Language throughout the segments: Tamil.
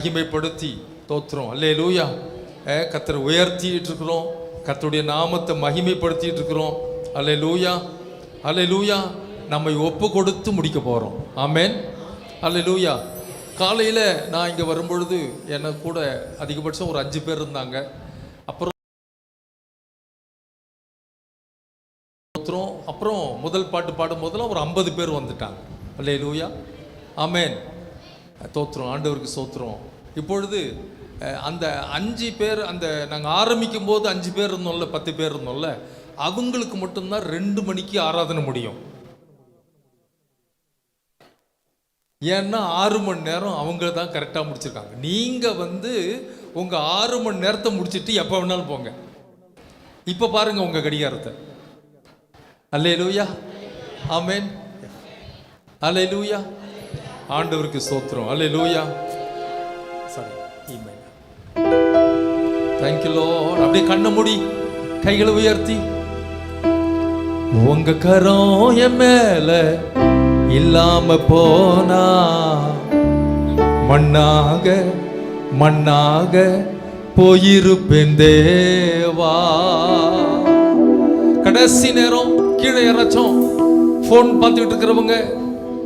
மகிமைப்படுத்தி தோத்துறோம். அல்லே லூயா கத்தரை உயர்த்திட்டு இருக்கிறோம் கத்தருடைய நாமத்தை மகிமைப்படுத்திட்டு இருக்கிறோம் அல்லே லூயா அல்லே லூயா நம்மை ஒப்பு கொடுத்து முடிக்க போகிறோம் ஆமேன். அல்லே லூயா காலையில் நான் இங்கே வரும்பொழுது என்னை கூட அதிகபட்சம் ஒரு அஞ்சு பேர் இருந்தாங்க. அப்புறம் அப்புறம் முதல் பாட்டு பாடும் போதெல்லாம் ஒரு ஐம்பது பேர் வந்துட்டாங்க. அல்லே லூயா ஆமேன். தோத்துறோம் ஆண்டவருக்கு சோத்துறோம் இப்பொழுது அந்த அஞ்சு பேர் அந்த நாங்கள் ஆரம்பிக்கும் போது அஞ்சு பேர் இருந்தோம்ல பத்து பேர் இருந்தோம்ல அவங்களுக்கு மட்டும்தான் ரெண்டு மணிக்கு ஆராதனை முடியும். ஏன்னா ஆறு மணி நேரம் அவங்க தான் கரெக்டாக முடிச்சிருக்காங்க. நீங்கள் வந்து உங்கள் ஆறு மணி நேரத்தை முடிச்சிட்டு எப்போ வேணாலும் போங்க. இப்போ பாருங்கள் உங்கள் கடிகாரத்தை. அல்லே லூயா ஆமேன். அல்லே லூயா ஆண்டவருக்கு சோத்திரம் அல்லே லூயா சாரி தேங்க்யூ லோட் அப்படியே கண்ணை மூடி கைகளை உயர்த்தி. உங்க கரம் என் மேல இல்லாம போனா மண்ணாக மண்ணாக போயிருப்பேன் தேவா. கடைசி நேரம் கீழே இறச்சோம். ஃபோன் பார்த்துக்கிட்டு இருக்கிறவங்க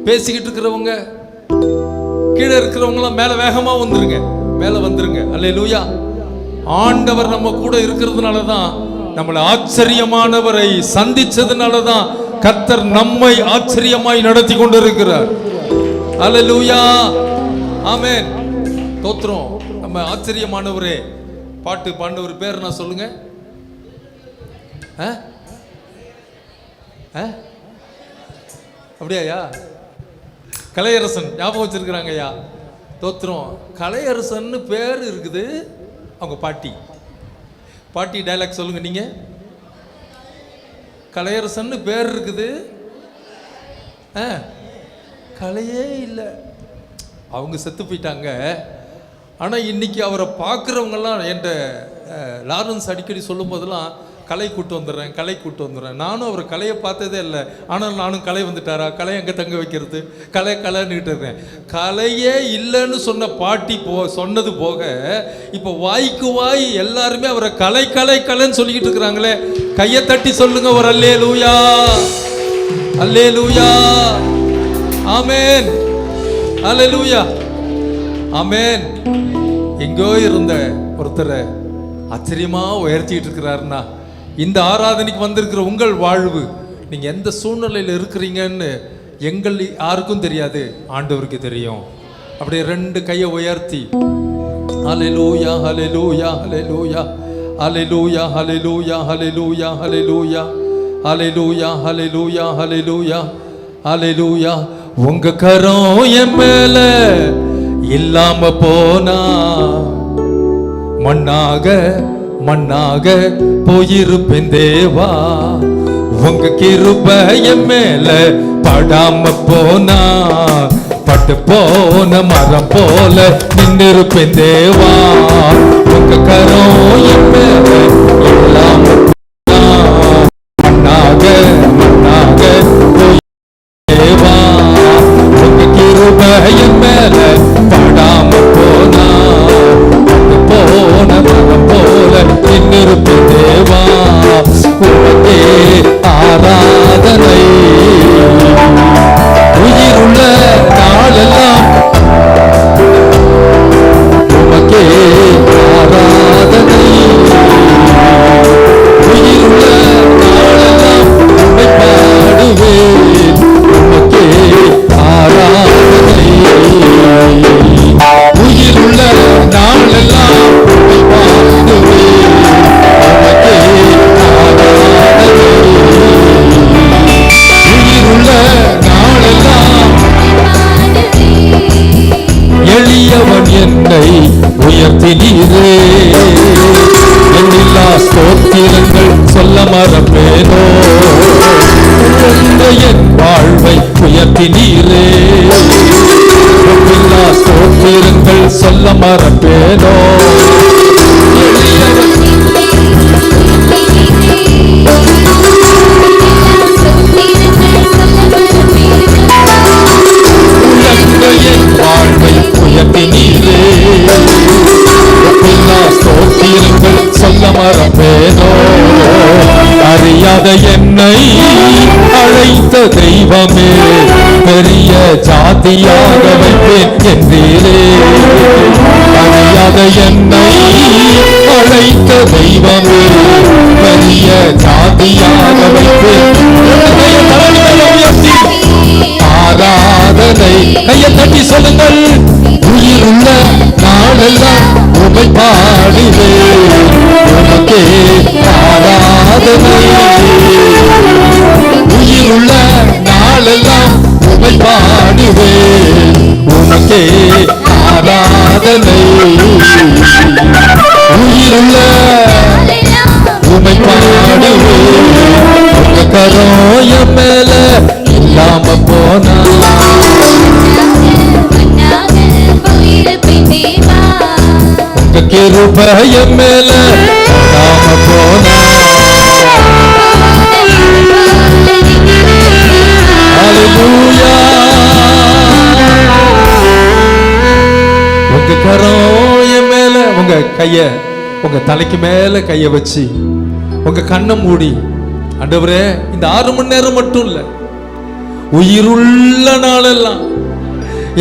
பேசிக்கிட்டு இருக்கிறவங்க கீழே இருக்கிறவங்களாம் மேலே வேகமாக வந்துருங்க. மேலே வந்துருங்க. அல்லே லூயா ஆண்டவர் நம்ம கூட இருக்கிறதுனால தான் நம்மளை ஆச்சரியமானவரை சந்திச்சதுனால தான் கத்தர் நம்மை ஆச்சரியமாய் நடத்தி கொண்டு இருக்கிறார் அல்லே லூயா ஆமேன். தோத்துறோம் நம்ம ஆச்சரியமானவரே. பாட்டு பாண்டவர் பேர் நான் சொல்லுங்க. ஆ? ஆ? அப்படியாயா? கலையரசன் ஞாபகம் வச்சிருக்கிறாங்க ஐயா. தோத்திரம். கலையரசன்னு பேர் இருக்குது அவங்க பாட்டி. பாட்டி டைலாக் சொல்லுங்க நீங்க. கலையரசன்னு பேர் இருக்குது. ஆ கலையே இல்லை. அவங்க செத்து போயிட்டாங்க. ஆனால் இன்னைக்கு அவரை பார்க்குறவங்கெல்லாம் என்கிட்ட லாரன்ஸ் அடிக்கடி சொல்லும் போதெல்லாம் கலை கூட்டு வந்துடுறேன் கலை கூட்டு வந்துடுறேன். நானும் அவர் கலையை பார்த்ததே இல்லை. ஆனால் நானும் கலை வந்துட்டாரா? கலை எங்கே தங்க வைக்கிறது? கலை கலைன்னுட்டு இருக்கேன் கலையே இல்லைன்னு சொன்ன பாட்டி போ சொன்னது போக இப்போ வாய்க்கு வாய் எல்லாருமே அவரை கலை கலை கலைன்னு சொல்லிக்கிட்டு இருக்கிறாங்களே. கையை தட்டி சொல்லுங்க ஒரு அல்லே லூயா அல்லே லூயா ஆமேன். அல்லேலூயா. ஆமேன். எங்கோ இருந்த ஒருத்தரை ஆச்சரியமாக உயர்த்திட்டு இருக்கிறாருன்னா இந்த ஆராதனைக்கு வந்திருக்கிற உங்கள் வாழ்வு நீங்க எந்த சூழ்நிலையில் இருக்கிறீங்கன்னு எங்கள் யாருக்கும் தெரியாது ஆண்டவருக்கு தெரியும். அப்படியே ரெண்டு கையை உயர்த்தி ஹalleluya ஹalleluya ஹalleluya ஹalleluya ஹalleluya ஹalleluya ஹalleluya ஹalleluya ஹalleluya ஹalleluya ஹalleluya. உங்க கரம் என் மேல இல்லாம போனா மண்ணாக மண்ணாக போயிருப்பேன் தேவா. உங்க கிருப என் மேல படாம போனா பட்டு போன மரம் போல நின்னிருப்பேன் தேவா. உங்க கரம் என் மேல எல்லா மறப்பேனோ என் வாழ்வை உயர்த்தி நீரே. ஸ்தோத்திரங்கள் சொல்ல மறப்பேனோ அறியாத என்னை அழைத்த தெய்வமே பெரிய ஜாதியாக வைப்பேன் என்றீரே அறியாத என்னை அழைத்த தெய்வமே பெரிய ஜாதியாக வைப்பேன் ஆராதனை கையை தட்டி சொல்லுங்கள். உயிருள்ள நாளெல்லாம் உமை பாடுவே உமக்கே ஆராதனை. உயிருள்ள நாளெல்லாம் உமை பாடுவே உனக்கே ஆராதனை. உயிருள்ள உமை பாடுவே உங்க கரோய மேல இல்லாம போனா பயம் மேல நாம போன ஹalleluya. உங்க கரோய மேல உங்க கைய உங்க தலைக்கு மேல கைய வச்சு உங்க கண்ணை மூடி. அண்டவரே இந்த ஆறு மணி நேரம் மட்டும் இல்ல உயிருள்ள நாளெல்லாம்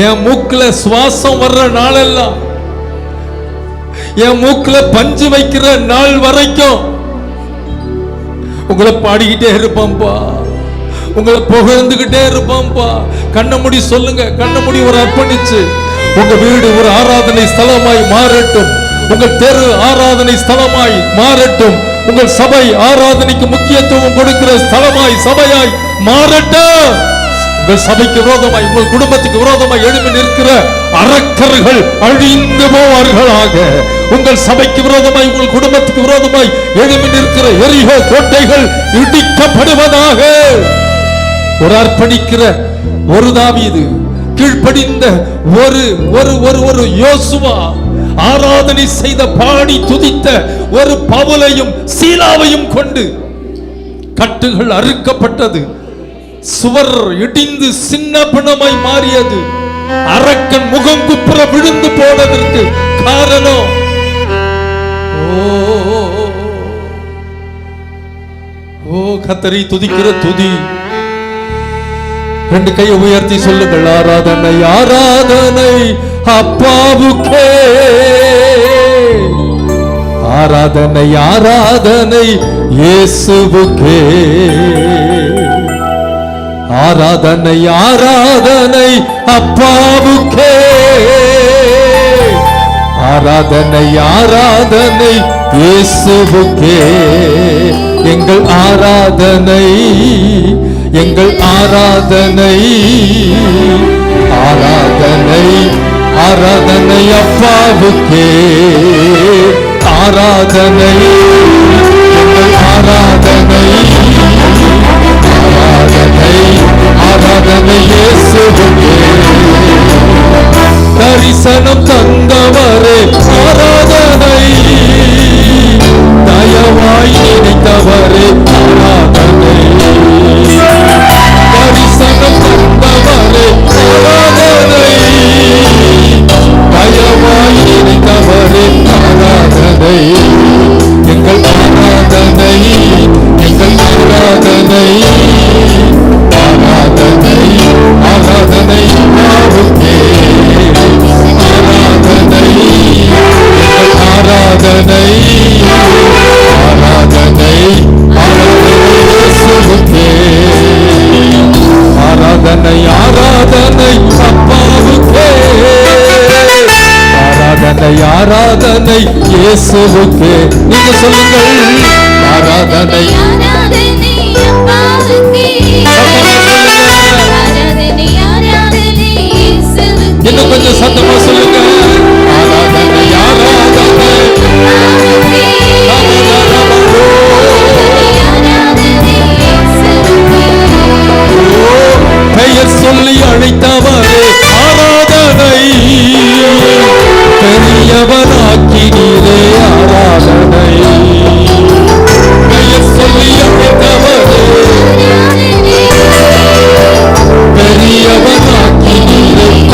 என் மூக்குல சுவாசம் வர்ற நாளெல்லாம் என் மூக்குல பஞ்சு வைக்கிற நாள் வரைக்கும் உங்களை பாடிக்கிட்டே இருப்பான்பா. உங்களை புகழ்ந்துகிட்டே இருப்பான்பா. கண்ண முடி சொல்லுங்க கண்ண முடி ஒரு அர்ப்பணிச்சு. உங்க வீடு ஒரு ஆராதனை ஸ்தலமாய் மாறட்டும். உங்கள் தெரு ஆராதனை ஸ்தலமாய் மாறட்டும். உங்கள் சபை ஆராதனைக்கு முக்கியத்துவம் கொடுக்கிற ஸ்தலமாய் சபையாய் மாறட்டும். உங்கள் சபைக்கு விரோதமாய் உங்கள் குடும்பத்துக்கு விரோதமாய் எழுப்பி நிற்கிற அரக்கர்கள் அழிந்து போவார்களாக. உங்கள் சபைக்கு விரோதமாய் உங்கள் குடும்பத்துக்கு விரோதமாய் எழுப்பி நிற்கிற எரிகோ கோட்டைகள் இடிக்கப்படுவதாக. ஒரு அர்ப்பணிக்கிற ஒரு தாவீது கீழ்ப்படிந்த ஒரு ஒரு ஒரு ஒரு யோசுவா ஆராதனை செய்த பாடி துதித்த ஒரு பவுலையும் சீலாவையும் கொண்டு கட்டுகள் அறுக்கப்பட்டது. சுவர் இடிந்து சின்ன பிணமாய் மாறியது. அரக்கன் முகம் குப்புற விழுந்து போனதற்கு காரணம் ஓ ஓ கத்தரி துதிக்கிற துதி. ரெண்டு கையை உயர்த்தி சொல்லுங்கள் ஆராதனை ஆராதனை அப்பாவுக்கே. ஆராதனை ஆராதனை இயேசுவுக்கே. ஆராதனை ஆராதனை அப்பாவுக்கே. ஆராதனை ஆராதனை இயேசுவுக்கே. எங்கள் ஆராதனை எங்கள் ஆராதனை. ஆராதனை ஆராதனை அப்பாவுக்கே. ஆராதனை எங்கள் ஆராதனை தரிசனம் தந்தவரே ஆராதனை தயவாய் நினைத்தவரே ஆராதனை தரிசனம் தந்தவரே ஆராதனை தயவாய் நினைத்தவரே ஆராதனை எங்கள் ஆராதனை எங்கள் ஆராதனை ஆராதனை இயேசுவுக்கே. நீங்க சொல்லுங்கள். ஆராதனை. இன்னும் கொஞ்சம் சத்தமா சொல்லுங்க. ஆராதனை ஆராதனை. பெயர் சொல்லி அழைத்தவரே ஆராதனை. பெரியவராக்கி ஆராதனை. பெயர் சொல்லி அழைத்தவரே பெரியவராக்கி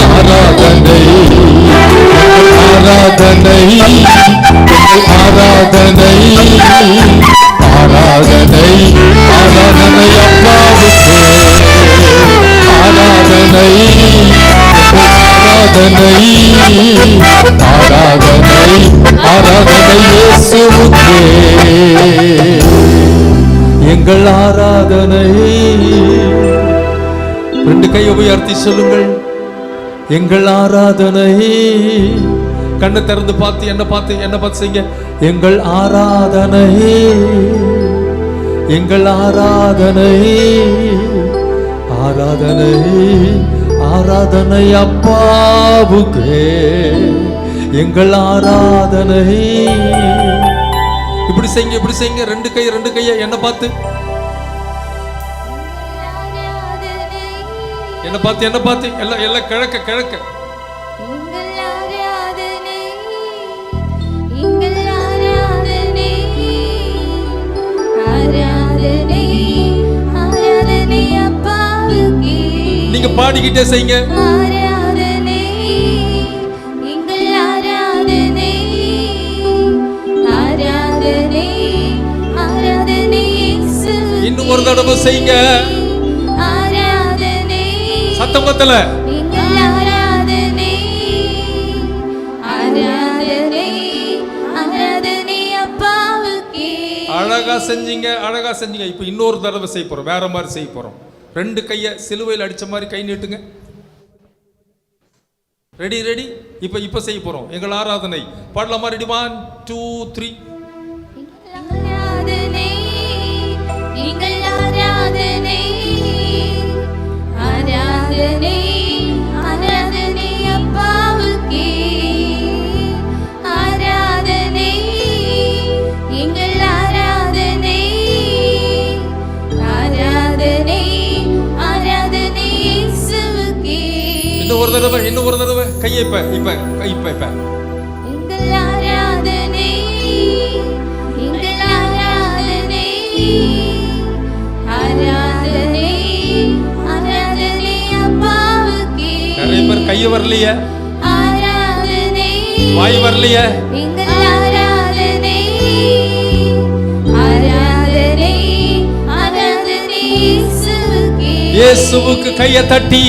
ஆராதனை. ஆராதனை. இயேசுவுக்கே எங்கள் ஆராதனை. ரெண்டு கையை உயர்த்தி சொல்லுங்கள். எங்கள் ஆராதனை. கண்ணை திறந்து பார்த்து என்ன பார்த்து என்ன பார்த்து செய்ய எங்கள் ஆராதனை. எங்கள் ஆராதனை. ஆராதனை ஆராதனை அப்பாவுக்கே. எங்கள் ஆராதனை. இப்படி செய்யுங்க இப்படி செய்யுங்க. ரெண்டு கை ரெண்டு கையை என்ன பார்த்து. என்ன பார்த்து என்ன பார்த்து. எல்லாம் எல்லாம் கிழக்க கிழக்க. நீங்க பாடிக்கிட்டே செய்யுங்க. இன்னும் ஒரு தடவை செய்யுங்க. ஆராதனை. சத்தம் பத்தல எங்கள் ஆராதனை. ஆராதனை. ஆராதனை அப்பாவுக்கே. அழகா செஞ்சீங்க அழகா செஞ்சீங்க. இப்போ இன்னொரு தடவை செய்ய போறோம். வேற மாதிரி செய்ய போறோம். ரெண்டு கையை சிலுவையில் அடிச்ச மாதிரி கை நீட்டுங்க. ரெடி ரெடி இப்போ இப்போ செய்ய போறோம். எங்கள் ஆராதனை. பாடலாமா ரெடி ஒன் டூ த்ரீ ஒரு தடவை இன்னும் ஒரு தடவை கையை இப்ப இப்ப இப்ப இப்ப ஆராதனை ஆராதனை கையை வரலையே? வாய் வரலையே? இயேசுவுக்கே. இயேசுவுக்கு கையை தட்டி.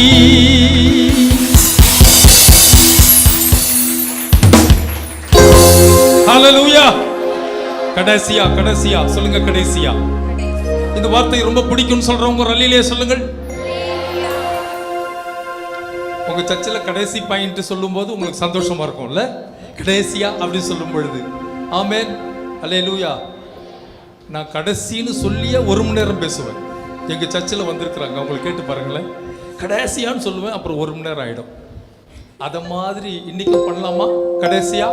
ஹalleluya கடைசியா கடைசியா சொல்லுங்க கடைசியா. இந்த வார்த்தை ரொம்ப பிடிக்கும்னு சொல்றவங்க ஒரு அல்லிலே சொல்லுங்கள். உங்கள் சர்ச்சில் கடைசி பாயிண்ட் சொல்லும்போது உங்களுக்கு சந்தோஷமா இருக்கும்ல? கடைசியா அப்படின்னு சொல்லும் பொழுது. ஆமென். அல்லேலூயா நான் கடைசின்னு சொல்லியே ஒரு மணி நேரம் பேசுவேன். எங்கள் சர்ச்சில் வந்திருக்கிறாங்க. அவங்களை கேட்டு பாருங்களேன். கடைசியான்னு சொல்லுவேன் அப்புறம் ஒரு மணி நேரம் ஆயிடும். அதை மாதிரி இன்னைக்கு பண்ணலாமா? கடைசியா?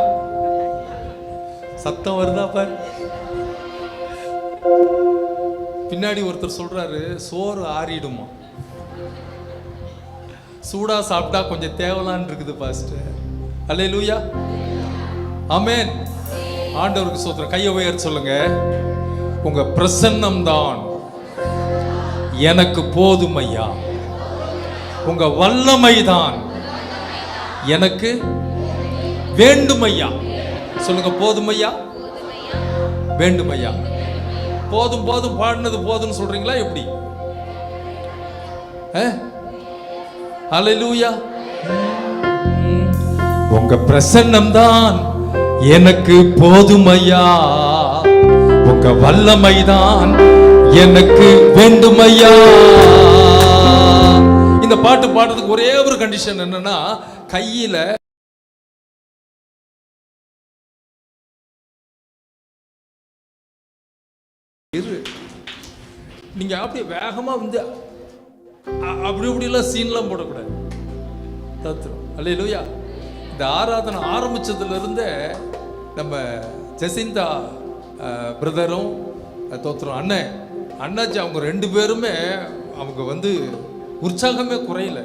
சத்தம் வருதா பார்? பின்னாடி ஒருத்தர் சொல்றாரு சோறு ஆறிடுமா? சூடா சாப்பிட்டா கொஞ்சம் தேவலான்னு இருக்குது பாஸ்டர் அல்லே லூயா அமேன் ஆண்டவருக்கு சோத்திரம். கையை உயர் சொல்லுங்க. உங்க பிரசன்னம் தான் எனக்கு போதும் ஐயா உங்க வல்லமை தான் எனக்கு வேண்டும் ஐயா சொல்லுங்க போதும் ஐயா வேண்டும் ஐயா போதும் போதும் பாடினது போதும்னு சொல்றீங்களா எப்படி? ஹalleluya உங்க பிரசன்னம் தான் எனக்கு போதுமையா? உங்க வல்லமை தான் எனக்கு வேண்டுமையா? இந்த பாட்டு பாடுறதுக்கு ஒரே ஒரு கண்டிஷன் என்னன்னா கையில இரு. நீங்க அப்படியே வேகமா வந்து அப்படி இப்படிலாம் சீன்லாம் போடக்கூடாது. தத்துரும் அல்லையா இந்த ஆராதனை ஆரம்பித்ததுலேருந்தே நம்ம ஜெசிந்தா பிரதரும் தோத்துறோம் அண்ணன் அண்ணாச்சி அவங்க ரெண்டு பேருமே அவங்க வந்து உற்சாகமே குறையல.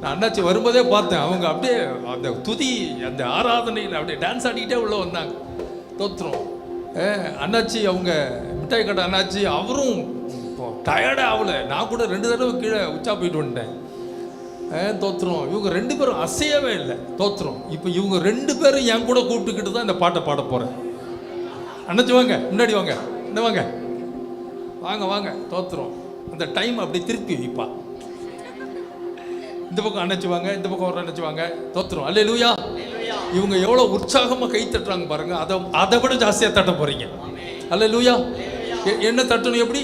நான் அண்ணாச்சி வரும்போதே பார்த்தேன். அவங்க அப்படியே அந்த துதி அந்த ஆராதனையில் அப்படியே டான்ஸ் ஆடிக்கிட்டே உள்ள வந்தாங்க. தோத்துரும். அண்ணாச்சி அவங்க மிட்டாய் கடை அண்ணாச்சி அவரும் டயர்டே ஆகல நான் கூட ரெண்டு தடவை கீழே உச்சா போயிட்டு வந்துட்டேன். ஆ, தோத்துரும் இவங்க ரெண்டு பேரும் அசையவே இல்லை. தோத்துரும் இப்போ இவங்க ரெண்டு பேரும் என் கூட கூப்பிட்டுக்கிட்டு தான் இந்த பாட்டை பாட போகிறேன் அண்ணாச்சி வாங்க. முன்னாடி வாங்க. என்ன வாங்க? வாங்க வாங்க. தோத்துரும் அந்த டைம் அப்படி திருப்பி வைப்பா. இந்த பக்கம் அணைச்சுவாங்க இந்த பக்கம் ஒரு அணைச்சுவாங்க தோத்துரும் அல்ல லூயா இவங்க எவ்வளோ உற்சாகமாக கை தட்டுறாங்க பாருங்க. அதை அதை விட ஜாஸ்தியாக தட்ட போறீங்க. அல்ல லூயா என்ன தட்டணும் எப்படி?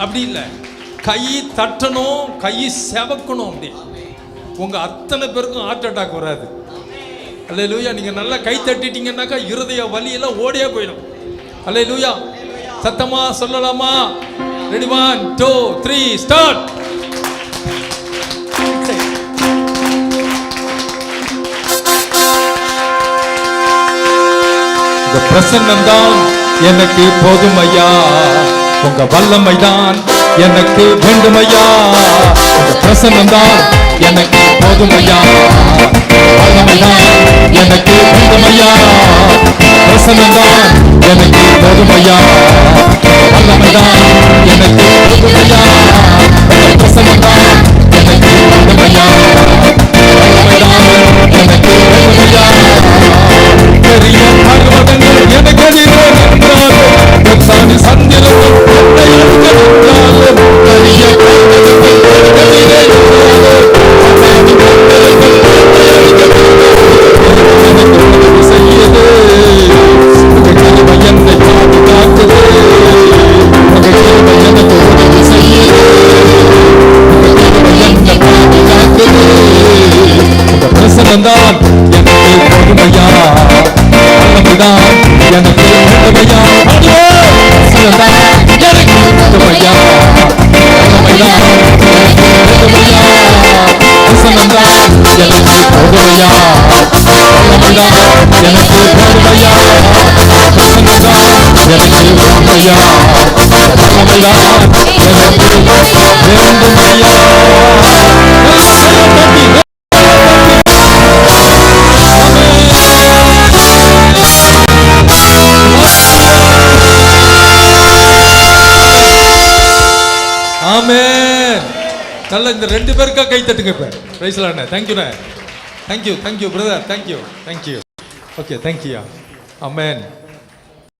அப்படி இல்லை. கை தட்டணும் கை செவக்கணும் அப்படி. உங்கள் அத்தனை பேருக்கும் ஹார்ட் அட்டாக் வராது. அல்ல லூயா நீங்கள் நல்லா கை தட்டிட்டீங்கன்னாக்கா இருதய வலியெல்லாம் ஓடியே போயிடும். அல்ல லூயா சத்தமா சொல்லலாமா? Ready one two three start பிரசன்னம் தான் எனக்கு போதும் ஐயா. உங்க வல்லமை தான் எனக்கு வேண்டுமையா? உங்க பிரசன்னம் தான் எனக்கு போதுமையா? ஐயா வல்லமை தான் எனக்கு வேண்டுமையா? பிரசன்னம் தான் எனக்கு போதுமையா? ஐயா வல்லமை தான் எனக்கு போதுமையா? பிரசன்னம் தான் எனக்கு வேண்டுமையா வல்லமை தான் எனக்கு வேண்டுமையா தெரியும் நல்ல இந்த ரெண்டு பேருக்கா கை தட்டுங்க இப்ப. ரைஸ்ல தேங்க்யூண்ணே thank you thank you brother thank you thank you okay thank you amen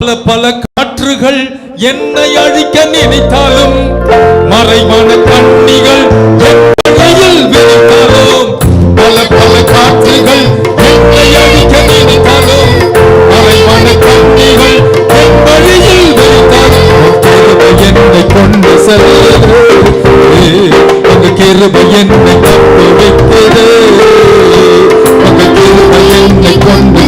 பல பல காற்றுகள் என்னை அழிக்க நினைத்தாலும் மறைவான கண்ணிகள் என் விரித்தாலும் பல பல காற்றுகள் என்னை அழிக்க நினைத்தாலும் மறைவான கண்ணிகள் என் வழியில் விரித்தாலும் என்னை கொண்டு செல்வது உங்க கிருபை என்னை தப்பு உங்க கிருபை என்னை கொண்டு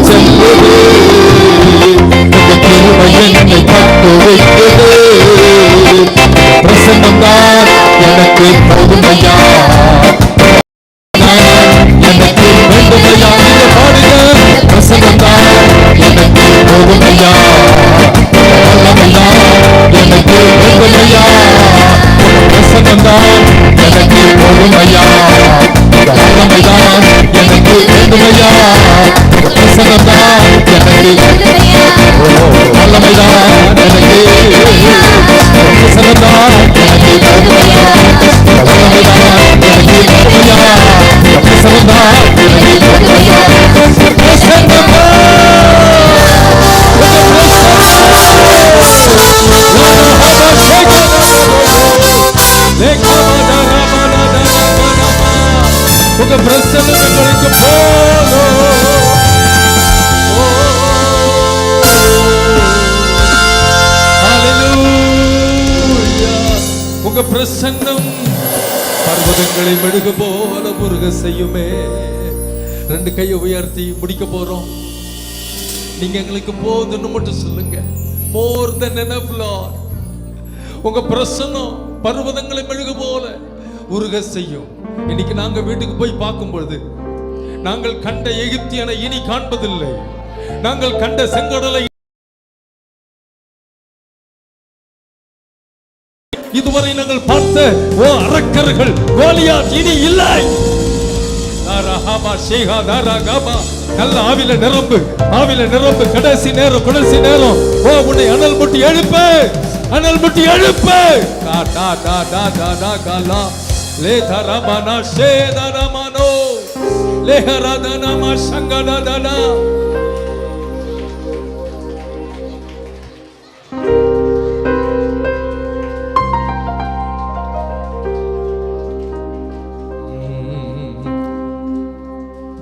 ரெண்டு கையை உயர்த்தி முடிக்க போறோம். நீங்க எங்களுக்கு போதுன்னு மட்டும் சொல்லுங்க. மோர் தென் உங்க பிரசன்னம் பர்வதங்களை மெழுகு போல உருக செய்யும். இன்னைக்கு நாங்க வீட்டுக்கு போய் பார்க்கும் பொழுது நாங்கள் கண்ட எகிப்தியனை இனி காண்பதில்லை. நாங்கள் கண்ட செங்கடலை இதுவரை நாங்கள் பார்த்த ஓ அரக்கர்கள் கோலியாத் இனி இல்லை. நல்ல ஆவில நிரம்பு ஆவில நிரம்பு கடைசி நேரம் கடைசி நேரம். ஓ உன்னை அனல் முட்டி எழுப்பு. அனல் முட்டி எழுப்பு. டா டா டா டா டா டா காலா. லே தரமனா ஷே தரமனோ லே ஹரதனமா சங்கடதனா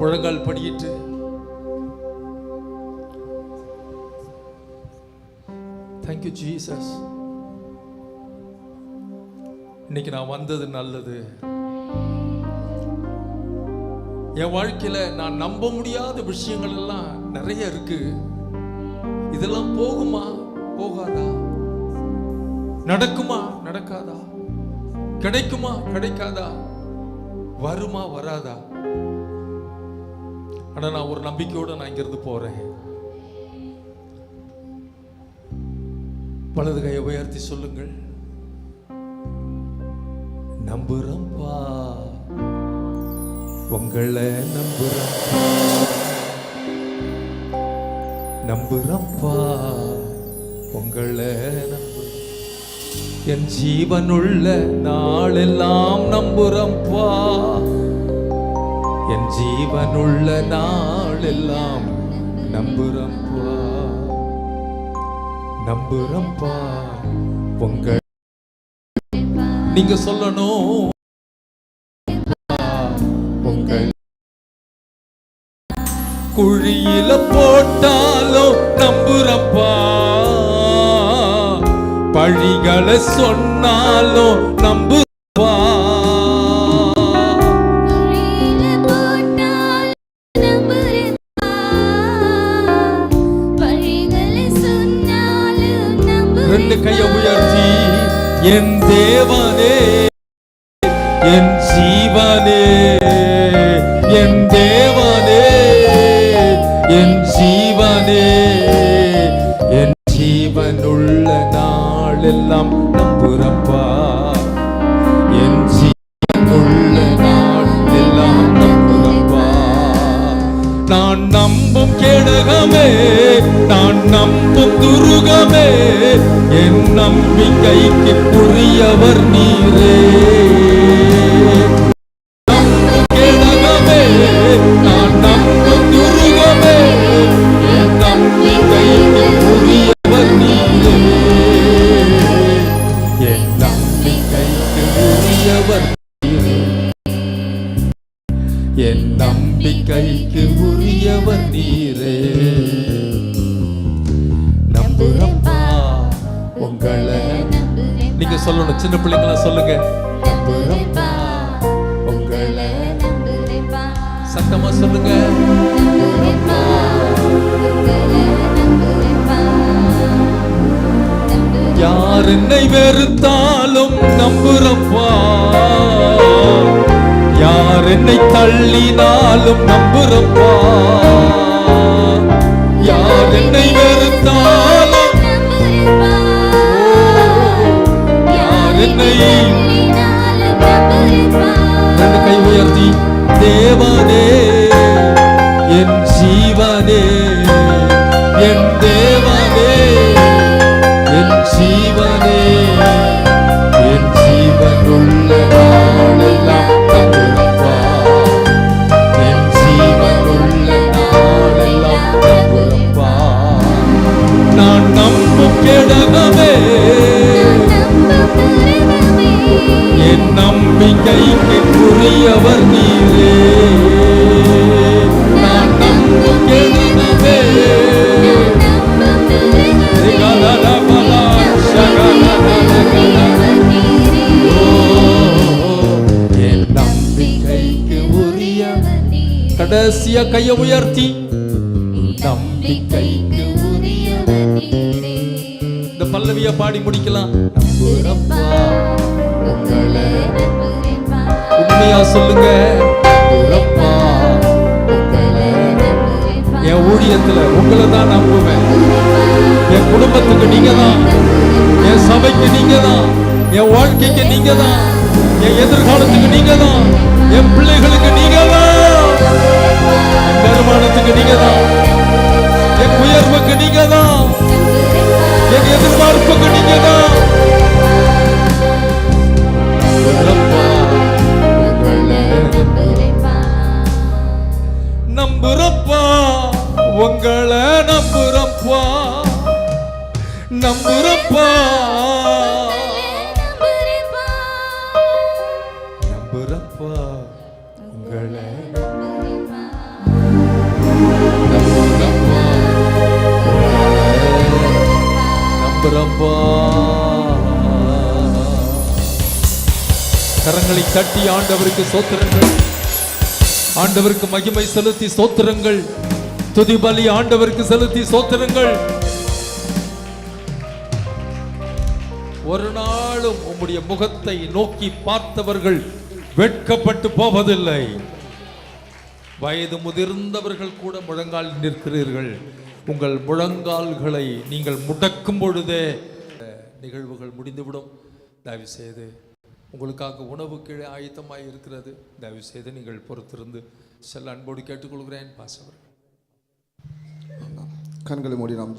முழங்கால் படியிட்டு. தேங்க்யூ ஜீசஸ் இன்னைக்கு நான் வந்தது நல்லது. என் வாழ்க்கையில நான் நம்ப முடியாத விஷயங்கள் எல்லாம் நிறைய இருக்கு. இதெல்லாம் போகுமா? போகாதா? நடக்குமா? நடக்காதா? கிடைக்குமா? கிடைக்காதா? வருமா? வராதா? ஆனா நான் ஒரு நம்பிக்கையோடு நான் இங்கிருந்து போறேன். வலது கையை உயர்த்தி சொல்லுங்கள். நம்புறம்பா உங்களை நம்புறப்பா. நம்புறப்பா. உங்களை நம்பு என் ஜீவனுள்ள நாளெல்லாம் நம்புறப்பா. என் ஜீவனுள்ள நாளெல்லாம் நம்புறப்பா நம்புறப்பா உங்கள் நீங்க சொல்லணும். உங்கள் குழியில போட்டாலும் நம்புறப்பா பழிகளை சொன்னாலும் நம்பு என் ஜீவனே என் ஜீவனுள்ள நாளெல்லாம் நம்புறப்பா என் ஜீவனுள்ள நாளெல்லாம் நம்புறப்பா நான் நம்பும் கேடகமே நான் நம்பும் துருகமே என் நம்பிக்கைக்கு புரியவர் நீரே. சொல்லணும். சின்ன பிள்ளைங்களா சொல்லுங்க. சத்தமா சொல்லுங்க. யார் என்னை வெறுத்தாலும் நம்புறப்பா. யார் என்னை தள்ளினாலும் நம்புறப்பா. யார் என்னை வெறுத்தாலும் என்னை ரெண்டு கை உயர்த்தி தேவனே என் ஜீவனே என் தேவனே என் ஜீவனே. கையை உயர்த்தி. நம்பிக்கைக்கு இந்த பல்லவிய பாடி முடிக்கலாம். உண்மையா சொல்லுங்க. என் ஊழியத்துல உங்களை தான் நம்புவேன். என் குடும்பத்துக்கு நீங்க தான். என் சபைக்கு நீங்க தான். என் வாழ்க்கைக்கு நீங்க தான். என் எதிர்காலத்துக்கு நீங்க தான். என் பிள்ளைகளுக்கு நீங்க தான். என் நீங்க தான் என் உயர்வுக்கு நீங்க தான் என் எதிர்பார்ப்புக்கு நீங்க தான் நம்புறப்பா உங்களை நம்புறப்பா. நம்புறப்பா. கரங்களை தட்டி ஆண்டவருக்கு சோத்திரங்கள் ஆண்டவருக்கு மகிமை செலுத்தி சோத்திரங்கள் துதிபலி ஆண்டவருக்கு செலுத்தி சோத்திரங்கள் ஒரு நாளும் உம்முடைய முகத்தை நோக்கி பார்த்தவர்கள் வெட்கப்பட்டு போவதில்லை. வயது முதிர்ந்தவர்கள் கூட முழங்கால் நிற்கிறீர்கள். உங்கள் முழங்கால்களை நீங்கள் முடக்கும் பொழுதே நிகழ்வுகள் முடிந்துவிடும். தயவு செய்து உங்களுக்காக உணவு கீழே ஆயத்தமாக இருக்கிறது. தயவு செய்து நீங்கள் பொறுத்திருந்து செல்ல அன்போடு கேட்டுக்கொள்கிறேன் பாசவர் கண்களை மூடி நாம்